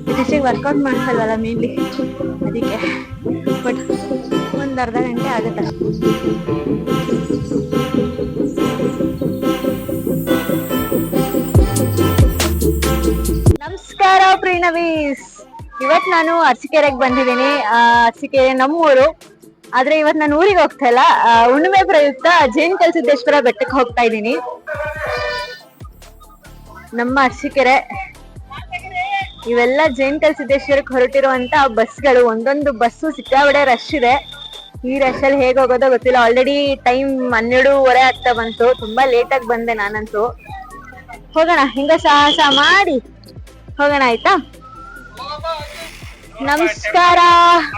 ಇತ್ತೀಚೆಗೆ ವರ್ಕೌಟ್ ಮಾಡ್ಸಲ್ವಲ್ಲ ಮೇನ್ಲಿ ಅದಕ್ಕೆ ಬಟ್ ಒಂದ್ ಅರ್ಧ ಗಂಟೆ ಆಗುತ್ತೆ ನಮಸ್ಕಾರ ಪ್ರೀಣವೀಸ್. ಇವತ್ ನಾನು ಅರ್ಚಿಕೆರೆಗೆ ಬಂದಿದ್ದೀನಿ. ಆ, ಅರಸೀಕೆರೆ ನಮ್ಮೂರು. ಆದ್ರೆ ಇವತ್ ನಾನು ಊರಿಗೆ ಹೋಗ್ತಾ ಇಲ್ಲ. ಹುಣ್ಣಿಮೆ ಪ್ರಯುಕ್ತ ಜೈನ್ ಕಲ್ಸಿದ್ದೇಶ್ವರ ಬೆಟ್ಟಕ್ಕೆ ಹೋಗ್ತಾ ಇದ್ದೀನಿ. ನಮ್ಮ ಅರ್ಶಿಕೆರೆ ಇವೆಲ್ಲ ಜೈನ್ ಕಲ್ಸಿದ್ದೇಶ್ವರಕ್ಕೆ ಹೊರಟಿರುವಂತ ಬಸ್ಗಳು. ಒಂದೊಂದು ಬಸ್ಸು ಸಿಕ್ಕಾಬಡೆ ರಶ್ ಇದೆ. ಈ ರಶ್ ಅಲ್ಲಿ ಹೇಗೆ ಹೋಗೋದೋ ಗೊತ್ತಿಲ್ಲ. ಆಲ್ರೆಡಿ ಟೈಮ್ ಹನ್ನೆರಡೂವರೆ ಆಗ್ತಾ ಬಂತು. ತುಂಬಾ ಲೇಟ್ ಆಗಿ ಬಂದೆ ನಾನಂತೂ. ಹೋಗೋಣ ಹಿಂಗ ಸಾಹಸ ಮಾಡಿ. ಹೋಗೋಣ ಆಯ್ತಾ? ನಮಸ್ಕಾರ.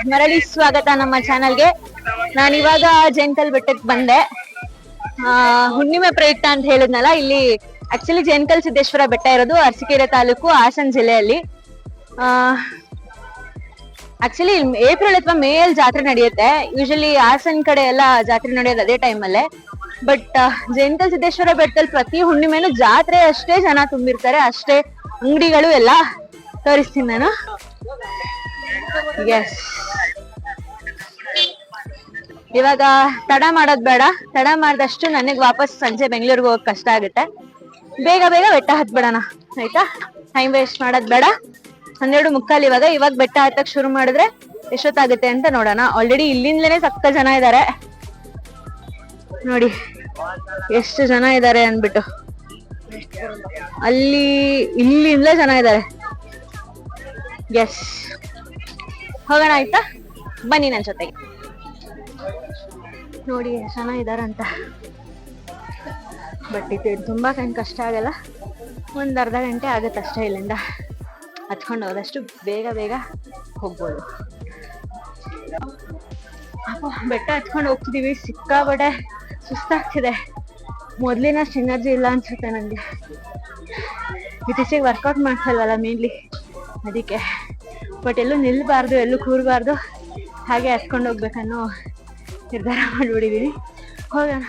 ಮರಳಿ ಸ್ವಾಗತ ನಮ್ಮ ಚಾನಲ್ಗೆ ನಾನಿವಾಗ ಇವಾಗ ಜೈನ್ಕಲ್ ಬೆಟ್ಟಕ್ಕೆ ಬಂದೆ. ಹುಣ್ಣಿಮೆ ಪ್ರಯುಕ್ತ ಅಂತ ಹೇಳಿದ್ನಲ್ಲ, ಇಲ್ಲಿ ಆಕ್ಚುಲಿ ಜೇನ್ಕಲ್ ಸಿದ್ದೇಶ್ವರ ಬೆಟ್ಟ ಇರೋದು ಅರಸೀಕೆರೆ ತಾಲೂಕು ಹಾಸನ್ ಜಿಲ್ಲೆಯಲ್ಲಿ. ಆಕ್ಚುಲಿ ಏಪ್ರಿಲ್ ಅಥವಾ ಮೇ ಅಲ್ಲಿ ಜಾತ್ರೆ ನಡೆಯುತ್ತೆ. ಯೂಶಲಿ ಹಾಸನ್ ಕಡೆ ಎಲ್ಲ ಜಾತ್ರೆ ನಡೆಯೋದು ಅದೇ ಟೈಮಲ್ಲೇ ಬಟ್ ಜೇನ್ಕಲ್ ಸಿದ್ದೇಶ್ವರ ಬೆಟ್ಟದಲ್ಲಿ ಪ್ರತಿ ಹುಣ್ಣಿಮೆನೂ ಜಾತ್ರೆ ಅಷ್ಟೇ ಜನ ತುಂಬಿರ್ತಾರೆ. ಅಷ್ಟೇ ಅಂಗಡಿಗಳು ಎಲ್ಲ ತೋರಿಸ್ತೀನಿ ನಾನು. ಎಸ್ ಇವಾಗ ತಡ ಮಾಡೋದ್ ಬೇಡ. ತಡ ಮಾಡಿದಷ್ಟು ನನಗ್ ವಾಪಸ್ ಸಂಜೆ ಬೆಂಗಳೂರಿಗೆ ಹೋಗಕ್ ಕಷ್ಟ ಆಗುತ್ತೆ. ಬೇಗ ಬೇಗ ಬೆಟ್ಟ ಹತ್ಬಿಡೋಣ. ಆಯ್ತಾ? ಟೈಮ್ ವೇಸ್ಟ್ ಮಾಡೋದ್ ಬೇಡ. ಹನ್ನೆರಡು ಮುಕ್ಕಾಲ್ ಇವಾಗ. ಇವಾಗ ಬೆಟ್ಟ ಹತ್ತಕ್ ಶುರು ಮಾಡಿದ್ರೆ ಎಷ್ಟೊತ್ತಾಗುತ್ತೆ ಅಂತ ನೋಡೋಣ. ಆಲ್ರೆಡಿ ಇಲ್ಲಿಂದಲೇ ಸಕ್ಕ ಜನ ಇದಾರೆ. ನೋಡಿ, ಎಷ್ಟು ಜನ ಇದಾರೆ ಅನ್ಬಿಟ್ಟು ಅಲ್ಲಿ, ಇಲ್ಲಿಂದಲೇ ಜನ ಇದಾರೆ. ಎಸ್ ಹೋಗೋಣ ಆಯ್ತಾ? ಬನ್ನಿ ನನ್ ಜೊತೆಗೆ. ನೋಡಿ ಎಷ್ಟು ಜನ ಇದಾರಂತ. ಬಟ್ ಇದು ತುಂಬಾ ಕಣ್ ಕಷ್ಟ ಆಗಲ್ಲ. ಒಂದು ಅರ್ಧ ಗಂಟೆ ಆಗುತ್ತೆ ಅಷ್ಟೇ ಇಲ್ಲಿಂದ. ಹಚ್ಕೊಂಡು ಹೋದಷ್ಟು ಬೇಗ ಬೇಗ ಹೋಗ್ಬೋದು. ಬೆಟ್ಟ ಹಚ್ಕೊಂಡು ಹೋಗ್ತಿದೀವಿ. ಸಿಕ್ಕಾಬಡೆ ಸುಸ್ತಾಗ್ತಿದೆ ಮೊದ್ಲಿನಷ್ಟು ಎನರ್ಜಿ ಇಲ್ಲ ಅನ್ಸುತ್ತೆ ನನಗೆ ಇತ್ತೀಚೆಗೆ ವರ್ಕೌಟ್ ಮಾಡ್ಸಲ್ವಲ್ಲ ಮೇನ್ಲಿ ಅದಕ್ಕೆ. ಬಟ್ ಎಲ್ಲೂ ನಿಲ್ಬಾರ್ದು, ಎಲ್ಲೂ ಕೂರಬಾರ್ದು. ಹಾಗೆ ಹಚ್ಕೊಂಡು ಹೋಗ್ಬೇಕನ್ನೋ ನಿರ್ಧಾರ ಮಾಡಿಬಿಡಿದೀನಿ ಹೋಗೋಣ.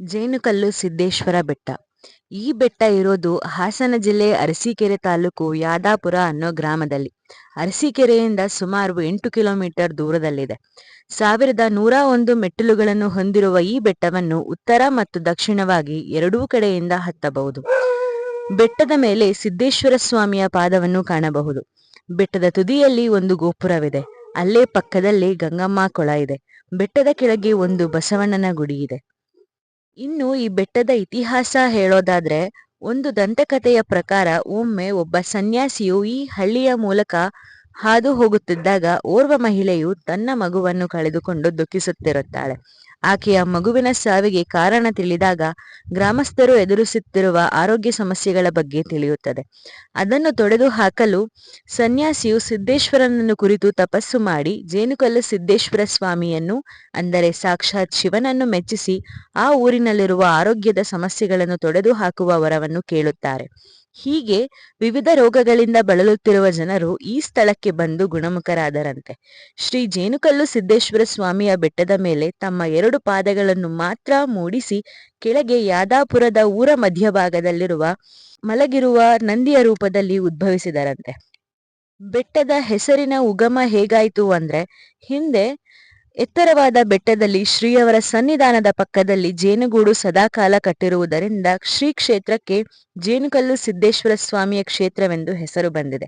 ಜೇನುಕಲ್ಲು ಸಿದ್ದೇಶ್ವರ ಬೆಟ್ಟ. ಈ ಬೆಟ್ಟ ಇರೋದು ಹಾಸನ ಜಿಲ್ಲೆ ಅರಸೀಕೆರೆ ತಾಲೂಕು ಯಾದಾಪುರ ಅನ್ನೋ ಗ್ರಾಮದಲ್ಲಿ. ಅರಸೀಕೆರೆಯಿಂದ ಸುಮಾರು ಎಂಟು ಕಿಲೋಮೀಟರ್ ದೂರದಲ್ಲಿದೆ. ಸಾವಿರದ ನೂರ ಒಂದು ಮೆಟ್ಟಿಲುಗಳನ್ನು ಹೊಂದಿರುವ ಈ ಬೆಟ್ಟವನ್ನು ಉತ್ತರ ಮತ್ತು ದಕ್ಷಿಣವಾಗಿ ಎರಡೂ ಕಡೆಯಿಂದ ಹತ್ತಬಹುದು. ಬೆಟ್ಟದ ಮೇಲೆ ಸಿದ್ದೇಶ್ವರ ಸ್ವಾಮಿಯ ಪಾದವನ್ನು ಕಾಣಬಹುದು. ಬೆಟ್ಟದ ತುದಿಯಲ್ಲಿ ಒಂದು ಗೋಪುರವಿದೆ. ಅಲ್ಲೇ ಪಕ್ಕದಲ್ಲಿ ಗಂಗಮ್ಮ ಕೊಳ ಇದೆ. ಬೆಟ್ಟದ ಕೆಳಗೆ ಒಂದು ಬಸವಣ್ಣನ ಗುಡಿ ಇದೆ. ಇನ್ನು ಈ ಬೆಟ್ಟದ ಇತಿಹಾಸ ಹೇಳೋದಾದ್ರೆ, ಒಂದು ದಂತಕಥೆಯ ಪ್ರಕಾರ ಒಮ್ಮೆ ಒಬ್ಬ ಸನ್ಯಾಸಿಯು ಈ ಹಳ್ಳಿಯ ಮೂಲಕ ಹಾದು ಹೋಗುತ್ತಿದ್ದಾಗ ಓರ್ವ ಮಹಿಳೆಯು ತನ್ನ ಮಗುವನ್ನು ಕಳೆದುಕೊಂಡು ದುಃಖಿಸುತ್ತಿರುತ್ತಾಳೆ. ಆಕೆಯ ಮಗುವಿನ ಸಾವಿಗೆ ಕಾರಣ ತಿಳಿದಾಗ ಗ್ರಾಮಸ್ಥರು ಎದುರಿಸುತ್ತಿರುವ ಆರೋಗ್ಯ ಸಮಸ್ಯೆಗಳ ಬಗ್ಗೆ ತಿಳಿಯುತ್ತದೆ. ಅದನ್ನು ತೊಡೆದು ಹಾಕಲು ಸನ್ಯಾಸಿಯು ಸಿದ್ದೇಶ್ವರನನ್ನು ಕುರಿತು ತಪಸ್ಸು ಮಾಡಿ ಜೇನುಕಲ್ಲು ಸಿದ್ದೇಶ್ವರ ಸ್ವಾಮಿಯನ್ನು, ಅಂದರೆ ಸಾಕ್ಷಾತ್ ಶಿವನನ್ನು ಮೆಚ್ಚಿಸಿ ಆ ಊರಿನಲ್ಲಿರುವ ಆರೋಗ್ಯದ ಸಮಸ್ಯೆಗಳನ್ನು ತೊಡೆದು ಹಾಕುವ ವರವನ್ನು ಕೇಳುತ್ತಾರೆ. ಹೀಗೆ ವಿವಿಧ ರೋಗಗಳಿಂದ ಬಳಲುತ್ತಿರುವ ಜನರು ಈ ಸ್ಥಳಕ್ಕೆ ಬಂದು ಗುಣಮುಖರಾದರಂತೆ. ಶ್ರೀ ಜೇನುಕಲ್ಲು ಸಿದ್ದೇಶ್ವರ ಸ್ವಾಮಿಯ ಬೆಟ್ಟದ ಮೇಲೆ ತಮ್ಮ ಎರಡು ಪಾದಗಳನ್ನು ಮಾತ್ರ ಮೂಡಿಸಿ ಕೆಳಗೆ ಯಾದಾಪುರದ ಊರ ಮಧ್ಯಭಾಗದಲ್ಲಿರುವ ಮಲಗಿರುವ ನಂದಿಯ ರೂಪದಲ್ಲಿ ಉದ್ಭವಿಸಿದರಂತೆ. ಬೆಟ್ಟದ ಹೆಸರಿನ ಉಗಮ ಹೇಗಾಯಿತು ಅಂದ್ರೆ ಹಿಂದೆ ಎತ್ತರವಾದ ಬೆಟ್ಟದಲ್ಲಿ ಶ್ರೀಯವರ ಸನ್ನಿಧಾನದ ಪಕ್ಕದಲ್ಲಿ ಜೇನುಗೂಡು ಸದಾಕಾಲ ಕಟ್ಟಿರುವುದರಿಂದ ಶ್ರೀ ಕ್ಷೇತ್ರಕ್ಕೆ ಜೇನುಕಲ್ಲು ಸಿದ್ದೇಶ್ವರ ಸ್ವಾಮಿಯ ಕ್ಷೇತ್ರವೆಂದು ಹೆಸರು ಬಂದಿದೆ.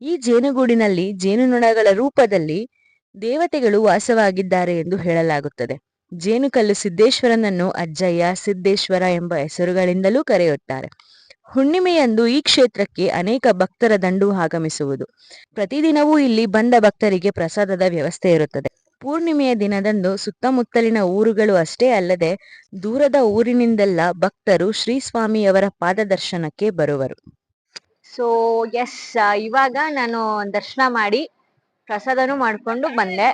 ಈ ಜೇನುಗೂಡಿನಲ್ಲಿ ಜೇನುನೊಣಗಳ ರೂಪದಲ್ಲಿ ದೇವತೆಗಳು ವಾಸವಾಗಿದ್ದಾರೆ ಎಂದು ಹೇಳಲಾಗುತ್ತದೆ. ಜೇನುಕಲ್ಲು ಸಿದ್ದೇಶ್ವರನನ್ನು ಅಜ್ಜಯ್ಯ, ಸಿದ್ದೇಶ್ವರ ಎಂಬ ಹೆಸರುಗಳಿಂದಲೂ ಕರೆಯುತ್ತಾರೆ ಹುಣ್ಣಿಮೆಯಂದು ಈ ಕ್ಷೇತ್ರಕ್ಕೆ ಅನೇಕ ಭಕ್ತರ ದಂಡು ಆಗಮಿಸುವುದು. ಪ್ರತಿದಿನವೂ ಇಲ್ಲಿ ಬಂದ ಭಕ್ತರಿಗೆ ಪ್ರಸಾದದ ವ್ಯವಸ್ಥೆ ಇರುತ್ತದೆ. ಪೂರ್ಣಿಮೆಯ ದಿನದಂದು ಸುತ್ತಮುತ್ತಲಿನ ಊರುಗಳು ಅಷ್ಟೇ ಅಲ್ಲದೆ ದೂರದ ಊರಿನಿಂದೆಲ್ಲ ಭಕ್ತರು ಶ್ರೀ ಸ್ವಾಮಿಯವರ ಪಾದದರ್ಶನಕ್ಕೆ ಬರುವರು. ಸೊ ಎಸ್ ಇವಾಗ ನಾನು ದರ್ಶನ ಮಾಡಿ ಪ್ರಸಾದನೂ ಮಾಡ್ಕೊಂಡು ಬಂದೆ.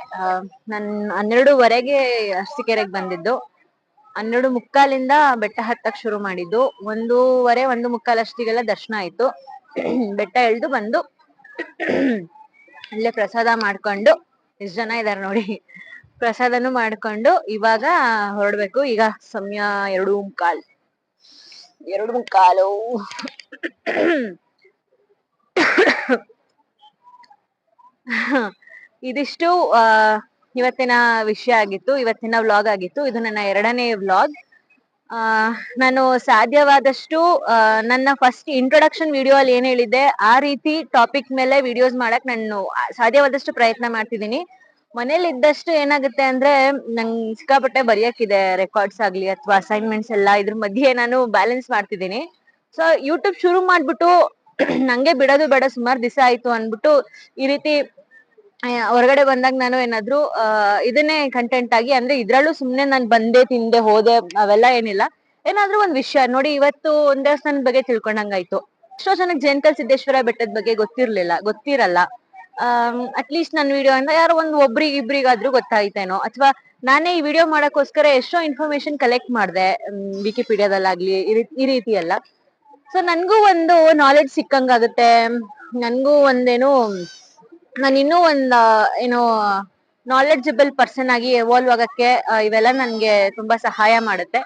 ನಾನು ಹನ್ನೆರಡುವರೆಗೆ ಅರಸಿಕೆರೆಗೆ ಬಂದಿದ್ದು. ಹನ್ನೆರಡು ಮುಕ್ಕಾಲಿಂದ ಬೆಟ್ಟ ಹತ್ತಕ್ ಶುರು ಮಾಡಿದ್ದು. ಒಂದೂವರೆ, ಒಂದು ಮುಕ್ಕಾಲ್ ಅಷ್ಟಿಗೆಲ್ಲ ದರ್ಶನ ಆಯ್ತು. ಬೆಟ್ಟ ಎಳ್ದು ಬಂದು ಅಲ್ಲೇ ಪ್ರಸಾದ ಮಾಡ್ಕೊಂಡು ಎಷ್ಟ್ ಜನ ಇದಾರೆ ನೋಡಿ. ಪ್ರಸಾದನು ಮಾಡ್ಕೊಂಡು ಇವಾಗ ಹೊರಡ್ಬೇಕು. ಈಗ ಸಮಯ ಎರಡು ಮುಕ್ಕಾಲ್. ಎರಡು ಮುಕ್ಕಾಲು. ಇದಿಷ್ಟು ಇವತ್ತಿನ ವಿಷಯ ಆಗಿತ್ತು. ಇವತ್ತಿನ ವ್ಲಾಗ್ ಆಗಿತ್ತು. ಇದು ನನ್ನ ಎರಡನೇ ವ್ಲಾಗ್. ಆ, ನಾನು ಸಾಧ್ಯವಾದಷ್ಟು ನನ್ನ ಫಸ್ಟ್ ಇಂಟ್ರೊಡಕ್ಷನ್ ವಿಡಿಯೋ ಅಲ್ಲಿ ಏನ್ ಹೇಳಿದ್ದೆ, ಆ ರೀತಿ ಟಾಪಿಕ್ ಮೇಲೆ ವಿಡಿಯೋಸ್ ಮಾಡಕ್ ನಾನು ಸಾಧ್ಯವಾದಷ್ಟು ಪ್ರಯತ್ನ ಮಾಡ್ತಿದ್ದೀನಿ. ಮನೇಲಿ ಇದ್ದಷ್ಟು ಏನಾಗುತ್ತೆ ಅಂದ್ರೆ, ನಂಗ್ ಸಿಕ್ಕಾಪಟ್ಟೆ ಬರೆಯಕ್ಕಿದೆ ರೆಕಾರ್ಡ್ಸ್ ಆಗ್ಲಿ ಅಥವಾ ಅಸೈನ್ಮೆಂಟ್ಸ್ ಎಲ್ಲ, ಇದ್ರ ಮಧ್ಯೆ ನಾನು ಬ್ಯಾಲೆನ್ಸ್ ಮಾಡ್ತಿದ್ದೀನಿ. ಸೊ ಯೂಟ್ಯೂಬ್ ಶುರು ಮಾಡ್ಬಿಟ್ಟು, ನಂಗೆ ಬಿಡೋದು ಬೇಡ, ಸುಮಾರು ದಿವಸ ಆಯ್ತು ಅಂದ್ಬಿಟ್ಟು, ಈ ರೀತಿ ಹೊರಗಡೆ ಬಂದಾಗ ನಾನು ಏನಾದ್ರು ಇದನ್ನೇ ಕಂಟೆಂಟ್ ಆಗಿ, ಅಂದ್ರೆ ಇದ್ರಲ್ಲೂ ಸುಮ್ನೆ ನಾನ್ ಬಂದೆ, ತಿಂದೆ, ಹೋದೆ, ಅವೆಲ್ಲ ಏನಿಲ್ಲ. ಏನಾದ್ರೂ ಒಂದ್ ವಿಷಯ, ನೋಡಿ ಇವತ್ತು ಒಂದ್ ದೇವಸ್ಥಾನದ ಬಗ್ಗೆ ತಿಳ್ಕೊಂಡಂಗಾಯ್ತು. ಎಷ್ಟೋ ಜನಕ್ಕೆ ಜೇನ್ಕಲ್ ಸಿದ್ದೇಶ್ವರ ಬೆಟ್ಟದ ಬಗ್ಗೆ ಗೊತ್ತಿರ್ಲಿಲ್ಲ, ಗೊತ್ತಿರಲ್ಲ. ಅಟ್ಲೀಸ್ಟ್ ನನ್ ವಿಡಿಯೋ ಅಂದ್ರೆ ಯಾರೋ ಒಂದ್ ಒಬ್ರಿಗೆ, ಇಬ್ರಿಗಾದ್ರೂ ಗೊತ್ತಾಯ್ತೇನೋ. ಅಥವಾ ನಾನೇ ಈ ವಿಡಿಯೋ ಮಾಡಕ್ಕೋಸ್ಕರ ಎಷ್ಟೋ ಇನ್ಫಾರ್ಮೇಶನ್ ಕಲೆಕ್ಟ್ ಮಾಡಿದೆ ವಿಕಿಪೀಡಿಯಾದಲ್ಲಾಗ್ಲಿ ಈ ರೀತಿ ಎಲ್ಲ ಸೊ ನನ್ಗೂ ಒಂದು ನಾಲೆಡ್ಜ್ ಸಿಕ್ಕಂಗಾಗುತ್ತೆ. ನನ್ಗೂ ಒಂದೇನು ನಾನು ಇನ್ನೂ ಒಂದ್ ಏನು ನಾಲೆಡ್ಜಬಲ್ ಪರ್ಸನ್ ಆಗಿ ಎವಾಲ್ವ್ ಆಗಕ್ಕೆ ಇವೆಲ್ಲ ನನ್ಗೆ ತುಂಬಾ ಸಹಾಯ ಮಾಡುತ್ತೆ.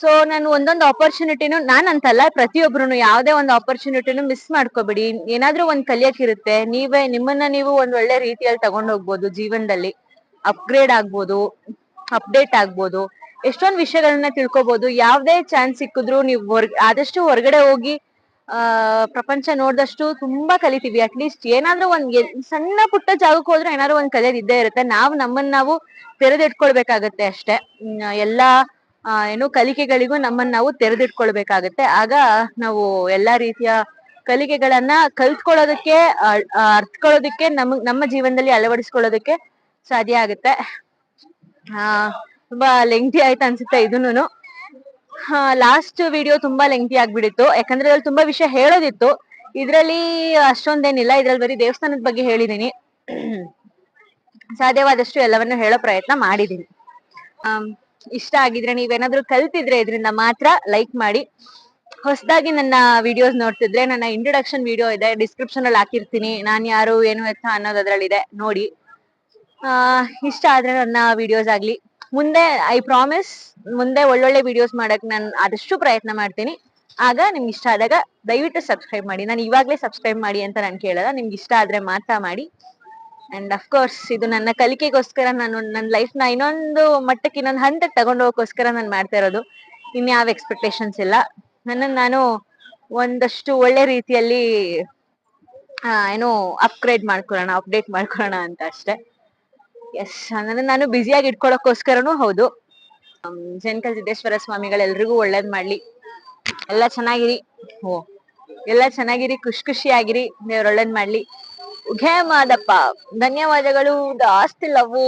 ಸೊ ನಾನು ಒಂದೊಂದು ಆಪರ್ಚುನಿಟಿನೂ ನಾನು ಅಂತಲ್ಲ ಪ್ರತಿಯೊಬ್ಬರು ಯಾವುದೇ ಒಂದು ಆಪರ್ಚುನಿಟಿನು ಮಿಸ್ ಮಾಡ್ಕೋಬೇಡಿ. ಏನಾದ್ರೂ ಒಂದ್ ಕಲಿಯಕ್ಕಿರುತ್ತೆ ನೀವೇ, ನಿಮ್ಮನ್ನ ನೀವು ಒಂದ್ ಒಳ್ಳೆ ರೀತಿಯಲ್ಲಿ ತಗೊಂಡ್ ಹೋಗ್ಬೋದು ಜೀವನದಲ್ಲಿ. ಅಪ್ಗ್ರೇಡ್ ಆಗ್ಬೋದು ಅಪ್ಡೇಟ್ ಆಗ್ಬೋದು. ಎಷ್ಟೊಂದು ವಿಷಯಗಳನ್ನ ತಿಳ್ಕೊಬಹುದು ಯಾವುದೇ ಚಾನ್ಸ್ ಸಿಕ್ಕಿದ್ರು ನೀವು ಹೊರ್ ಆದಷ್ಟು ಹೊರಗಡೆ ಹೋಗಿ ಆ, ಪ್ರಪಂಚ ನೋಡ್ದಷ್ಟು ತುಂಬಾ ಕಲಿತೀವಿ. ಅಟ್ಲೀಸ್ಟ್ ಏನಾದ್ರೂ ಒಂದ್ ಸಣ್ಣ ಪುಟ್ಟ ಜಾಗಕ್ಕೆ ಹೋದ್ರೆ ಏನಾದ್ರು ಒಂದ್ ಕಲಿಯೋದ್ ಇದ್ದೇ ಇರುತ್ತೆ. ನಾವ್ ನಮ್ಮನ್ನ ನಾವು ತೆರೆದಿಟ್ಕೊಳ್ಬೇಕಾಗತ್ತೆ ಅಷ್ಟೇ. ಎಲ್ಲಾ ಏನು ಕಲಿಕೆಗಳಿಗೂ ನಮ್ಮನ್ನ ನಾವು ತೆರೆದಿಟ್ಕೊಳ್ಬೇಕಾಗತ್ತೆ. ಆಗ ನಾವು ಎಲ್ಲಾ ರೀತಿಯ ಕಲಿಕೆಗಳನ್ನ ಕಲ್ತ್ಕೊಳ್ಳೋದಕ್ಕೆ ಅರ್ಥಕೊಳ್ಳೋದಕ್ಕೆ, ನಮ್, ನಮ್ಮ ಜೀವನದಲ್ಲಿ ಅಳವಡಿಸ್ಕೊಳ್ಳೋದಕ್ಕೆ ಸಾಧ್ಯ ಆಗುತ್ತೆ. ಆ, ತುಂಬಾ ಲೆಂಗ್ತಿ ಆಯ್ತು ಅನ್ಸುತ್ತೆ ಇದೂನು ಲಾಸ್ಟ್ ವಿಡಿಯೋ ತುಂಬಾ ಲೆಂಗ್ತಿ ಆಗ್ಬಿಡಿತ್ತು ಯಾಕಂದ್ರೆ ಅದ್ರಲ್ಲಿ ತುಂಬಾ ವಿಷಯ ಹೇಳೋದಿತ್ತು. ಇದ್ರಲ್ಲಿ ಅಷ್ಟೊಂದೇನಿಲ್ಲ. ಇದ್ರಲ್ಲಿ ಬರೀ ದೇವಸ್ಥಾನದ ಬಗ್ಗೆ ಹೇಳಿದೀನಿ. ಸಾಧ್ಯವಾದಷ್ಟು ಎಲ್ಲವನ್ನು ಹೇಳೋ ಪ್ರಯತ್ನ ಮಾಡಿದೀನಿ. ಇಷ್ಟ ಆಗಿದ್ರೆ ನೀವೇನಾದ್ರೂ ಕಲ್ತಿದ್ರೆ ಇದರಿಂದ ಮಾತ್ರ ಲೈಕ್ ಮಾಡಿ. ಹೊಸದಾಗಿ ನನ್ನ ವಿಡಿಯೋಸ್ ನೋಡ್ತಿದ್ರೆ ನನ್ನ ಇಂಟ್ರೊಡಕ್ಷನ್ ವಿಡಿಯೋ ಇದೆ. ಡಿಸ್ಕ್ರಿಪ್ಷನ್ ಅಲ್ಲಿ ಹಾಕಿರ್ತೀನಿ. ನಾನು ಯಾರು, ಏನು ಎತ್ತ ಅನ್ನೋದು ಅದ್ರಲ್ಲಿದೆ ನೋಡಿ ಇಷ್ಟ ಆದ್ರೆ ನನ್ನ ವಿಡಿಯೋಸ್ ಆಗ್ಲಿ. ಮುಂದೆ ಐ ಪ್ರಾಮಿಸ್ ಮುಂದೆ ಒಳ್ಳೊಳ್ಳೆ ವಿಡಿಯೋಸ್ ಮಾಡಕ್ ನಾನು ಆದಷ್ಟು ಪ್ರಯತ್ನ ಮಾಡ್ತೀನಿ. ಆಗ ನಿಮ್ಗೆ ಇಷ್ಟ ಆದಾಗ ದಯವಿಟ್ಟು ಸಬ್ಸ್ಕ್ರೈಬ್ ಮಾಡಿ. ನಾನು ಇವಾಗ್ಲೇ ಸಬ್ಸ್ಕ್ರೈಬ್ ಮಾಡಿ ಅಂತ ನಾನು ಕೇಳಲ್ಲ. ನಿಮ್ಗೆ ಇಷ್ಟ ಆದ್ರೆ ಮಾತ್ರ ಮಾಡಿ. ಅಂಡ್ ಅಫ್ಕೋರ್ಸ್ ಇದು ನನ್ನ ಕಲಿಕೆಗೋಸ್ಕರ ನಾನು, ನನ್ನ ಲೈಫ್ನ ಇನ್ನೊಂದು ಮಟ್ಟಕ್ಕೆ, ಇನ್ನೊಂದು ಹಂತಕ್ಕೆ ತಗೊಂಡು ಹೋಗೋಕ್ಕೋಸ್ಕರ ನಾನು ಮಾಡ್ತಾ ಇರೋದು. ಇನ್ಯಾವ ಎಕ್ಸ್ಪೆಕ್ಟೇಷನ್ಸ್ ಇಲ್ಲ. ನನ್ನನ್ನು ನಾನು ಒಂದಷ್ಟು ಒಳ್ಳೆ ರೀತಿಯಲ್ಲಿ ಏನು ಅಪ್ಗ್ರೇಡ್ ಮಾಡ್ಕೊಳ್ಳೋಣ ಅಪ್ಡೇಟ್ ಮಾಡ್ಕೊಳ್ಳೋಣ ಅಂತ ಅಷ್ಟೇ. ಎಸ್ ಅಂದ್ರೆ ನಾನು ಬ್ಯುಸಿಯಾಗಿ ಇಟ್ಕೊಳ್ಳೋಕ್ಕೋಸ್ಕರನೂ ಹೌದು. ಜನಕಲ್ ಸಿದ್ದೇಶ್ವರ ಸ್ವಾಮಿಗಳೆಲ್ರಿಗೂ ಒಳ್ಳೇದ್ ಮಾಡ್ಲಿ. ಎಲ್ಲ ಚೆನ್ನಾಗಿರಿ. ಓ, ಎಲ್ಲ ಚೆನ್ನಾಗಿರಿ, ಖುಷಿ ಖುಷಿಯಾಗಿರಿ. ದೇವ್ರ ಒಳ್ಳೇದ್ ಮಾಡ್ಲಿ. ಉಘೇ ಮಾದಪ್ಪ, ಧನ್ಯವಾದಗಳು. ಜಾಸ್ತಿ ಲವ್.